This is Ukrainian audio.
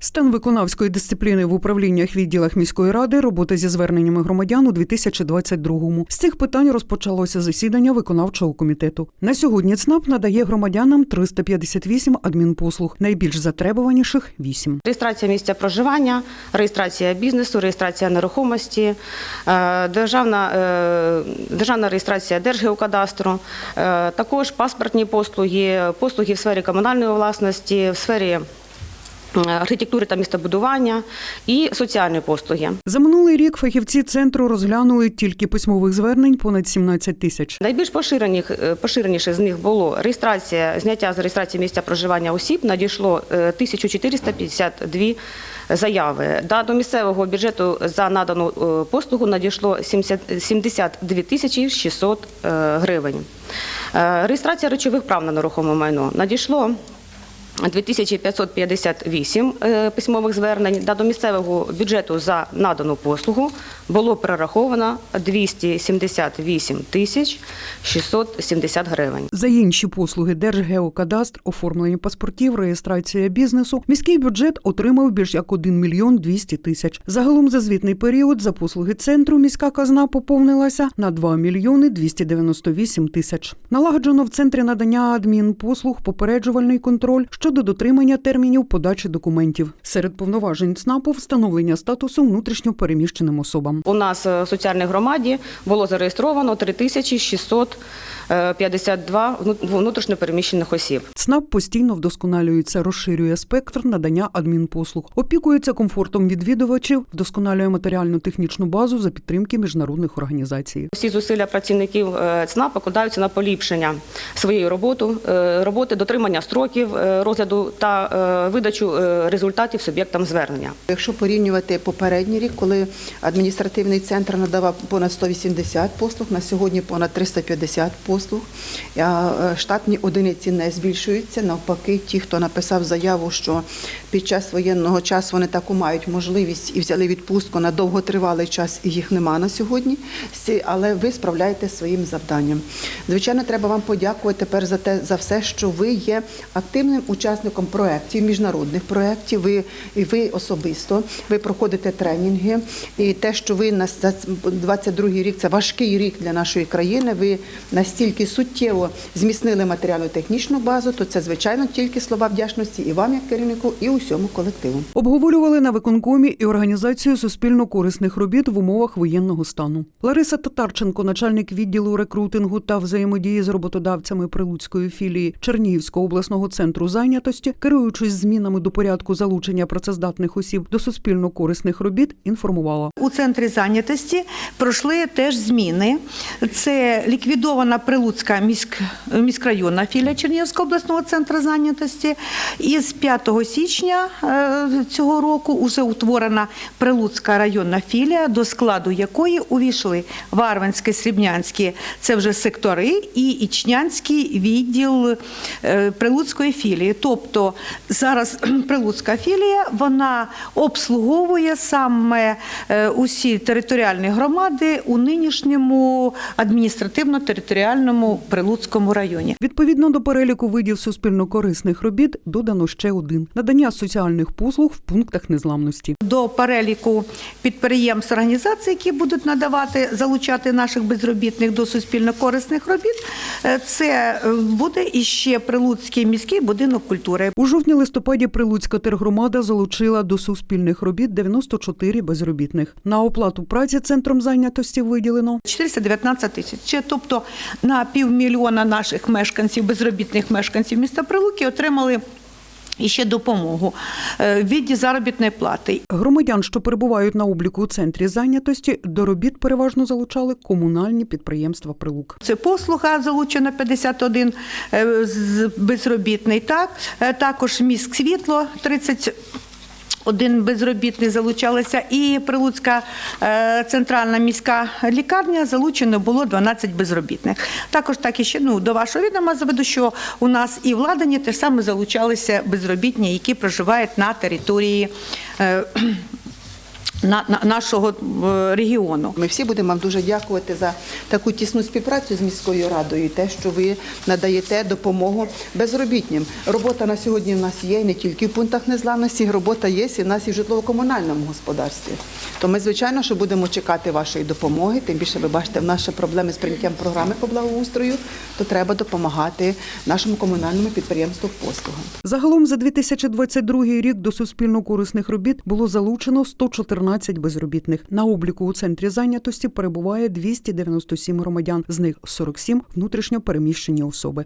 Стан виконавської дисципліни в управліннях відділах міської ради, робота зі зверненнями громадян у 2022-му. З цих питань розпочалося засідання виконавчого комітету. На сьогодні ЦНАП надає громадянам 358 адмінпослуг, найбільш затребуваніших 8. Реєстрація місця проживання, реєстрація бізнесу, реєстрація нерухомості, е, державна, е, державна реєстрація Держгеокадастру, е, також паспортні послуги, послуги в сфері комунальної власності, в сфері архітектури та містобудування і соціальні послуги. За минулий рік фахівці центру розглянули тільки письмових звернень понад 17 тисяч. Найбільш поширених, е, поширеніше з них було реєстрація, зняття з реєстрації місця проживання осіб надійшло е, 1452 заяви. Да, до місцевого бюджету за надану е, послугу надійшло 70 72 тисячі 600 е, гривень. Е, Реєстрація речових прав на нерухоме майно надійшло 2558 е, письмових звернень. Да, до місцевого бюджету за надану послугу було перераховано 278 тисяч 670 гривень. За інші послуги Держгеокадастр, оформлення паспортів, реєстрація бізнесу, міський бюджет отримав більш як 1 мільйон 200 тисяч. Загалом за звітний період за послуги центру міська казна поповнилася на 2 мільйони 298 тисяч. Налагоджено в центрі надання адмінпослуг попереджувальний контроль щодо дотримання термінів подачі документів. Серед повноважень ЦНАПу встановлення статусу внутрішньо переміщеним особам. У нас е, в соціальній громаді було зареєстровано 3600 Е, 52 внутрішньопереміщених осіб. СНАП постійно вдосконалюється, розширює спектр надання адмінпослуг, опікується комфортом відвідувачів, вдосконалює матеріально-технічну базу за підтримки міжнародних організацій. Всі зусилля працівників е, ЦНАП покладаються на поліпшення своєї роботи, е, роботи дотримання строків розгляду та видачу результатів суб'єктам звернення. Якщо порівнювати попередній рік, коли адміністративний центр надавав понад 180 послуг, на сьогодні понад 350 послуг а е, штатні одиниці не збільшуються. Навпаки, ті, хто написав заяву, що під час воєнного часу вони таку мають можливість і взяли відпустку на довготривалий час, і їх нема на сьогодні. Але ви справляєте своїм завданням. Звичайно, треба вам подякувати тепер за те за все, що ви є активним учасником проєктів, міжнародних проєктів. Ви і ви особисто ви проходите тренінги. І те, що ви на 22 рік це важкий рік для нашої країни. Ви настільки суттєво зміцнили матеріально-технічну базу, то це звичайно тільки слова вдячності і вам, як керівнику, і усьому колективу. Обговорювали на виконкомі і організацію суспільно-корисних робіт в умовах воєнного стану. Лариса Татарченко, начальник відділу рекрутингу та взаємодії з роботодавцями Прилуцької філії Чернігівського обласного центру зайнятості, керуючись змінами до порядку залучення працездатних осіб до суспільно-корисних робіт, інформувала. У центрі зайнятості пройшли теж зміни. Це ліквідована Прилуцька міськ, міськрайонна філія Чернігівського обласного центру зайнятості. І з 5 січня е, цього року вже утворена Прилуцька районна філія, до складу якої увійшли Варвинське, Срібнянське, це вже сектори, і Ічнянський відділ е, Прилуцької філії. Тобто зараз Прилуцька філія вона обслуговує саме е, усі територіальні громади у нинішньому адміністративно-територіальному Прилуцькому районі. Відповідно до переліку видів суспільно-корисних робіт додано ще один надання соціальних послуг в пунктах незламності. До переліку підприємств організацій, які будуть надавати, залучати наших безробітних до суспільно-корисних робіт, е, це е, буде іще Прилуцький міський будинок культури. У жовтні-листопаді Прилуцька тергромада залучила до суспільних робіт 94 безробітних. На оплату праці центром зайнятості виділено 419 тисяч. Тобто на півмільйона наших мешканців, безробітних мешканців міста Прилуки отримали іще допомогу е, в віді заробітної плати. громадян, що перебувають на обліку у центрі зайнятості, до робіт переважно залучали комунальні підприємства Прилук. Це послуга залучена 51 е, безробітний. Так Е, також міськ світло 30 один безробітний залучалися, і Прилуцька е, центральна міська лікарня залучено було 12 безробітних. Також так і ще ну до вашого відома заведу, що у нас і в Ладані теж саме залучалися безробітні, які проживають на території. На, на нашого е, регіону. Ми всі будемо вам дуже дякувати за таку тісну співпрацю з міською радою, і те, що ви надаєте допомогу безробітнім. Робота на сьогодні в нас є і не тільки в пунктах незламності, робота є і в нас і в житлово-комунальному господарстві. То ми, звичайно, що будемо чекати вашої допомоги. Тим більше ви бачите, в нас ще проблеми з прийняттям програми по благоустрою, то треба допомагати нашому комунальному підприємству послугам. Загалом за 2022 рік до суспільно-корисних робіт було залучено 114 безробітних. На обліку у центрі зайнятості перебуває 297 громадян, з них 47 – внутрішньо переміщені особи.